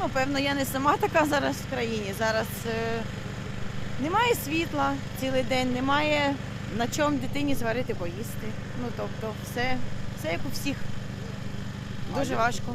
Ну, певно, я не сама така зараз в країні. Зараз е, немає світла цілий день, немає на чому дитині зварити поїсти. Ну, тобто, все, все як у всіх. Дуже важко.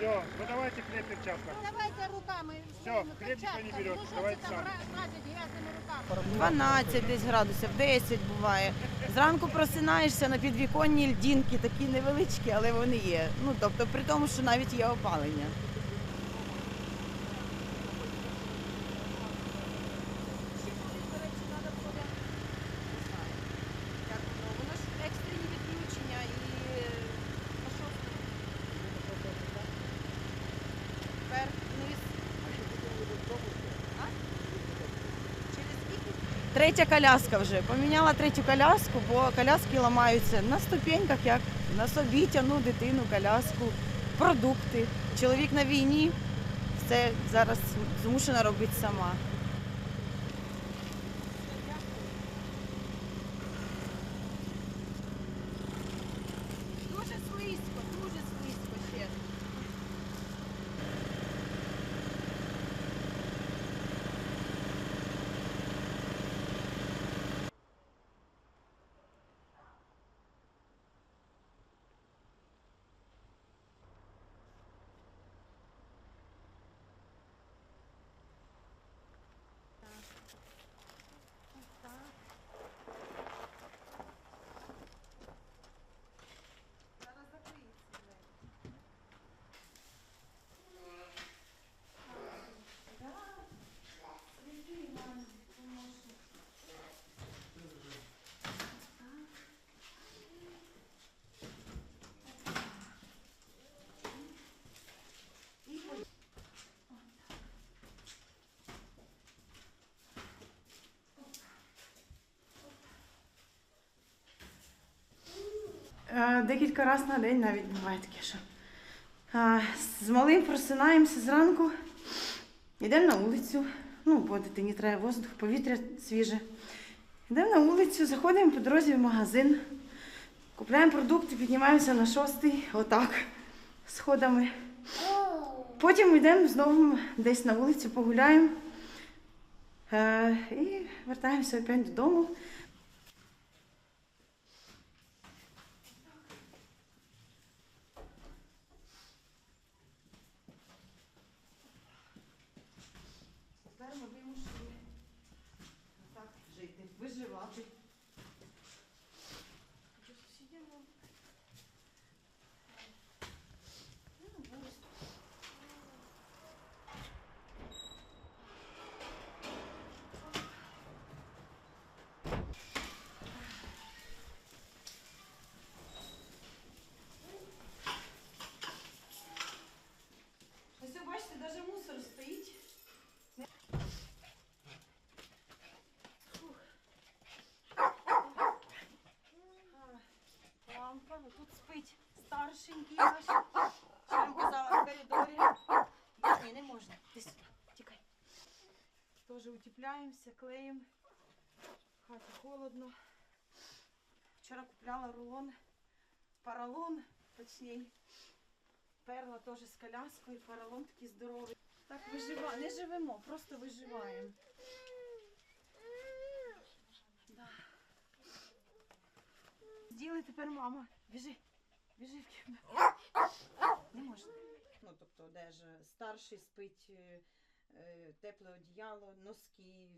Все, ну давайте хлеб перчатка. Давайте руками. Всё, своими хлеб никто не перчатками. берет, Ну, что давайте ты там сами. ра- разить грязными руками? 12 десь градусів, 10 буває. Зранку просинаєшся на підвіконні льдінки, такі невеличкі, але вони є. Ну, тобто, при тому, що навіть є опалення. Третя коляска вже. Поміняла третю коляску, бо коляски ламаються на ступеньках, як на собі тягну дитину, коляску, продукти. Чоловік на війні, все зараз змушена робити сама. Дуже слизько, дуже слизько ще. Е, Декілька разів на день навіть буває таке, що е, з малим просинаємося зранку, йдемо на вулицю, ну, бо дитині треба воздух, повітря свіже. Йдемо на вулицю, заходимо по дорозі в магазин, купляємо продукти, піднімаємося на шостий, отак, сходами. Потім йдемо знову десь на вулицю, погуляємо е, і вертаємося опять додому. Martin. Я вам казала в коридорі. Ні, не можна. Ти сюди, тікай. Теж утепляємося, клеїмо. В хаті холодно. Вчора купляла рулон, поролон, точніше. Перла теж з коляскою, поролон такий здоровий. Так виживаємо, не живемо, просто виживаємо. Да. Зділи тепер мама. Біжи, біжи в кімнату. Тобто, де ж старший спить, е, е, тепле одіяло, носки.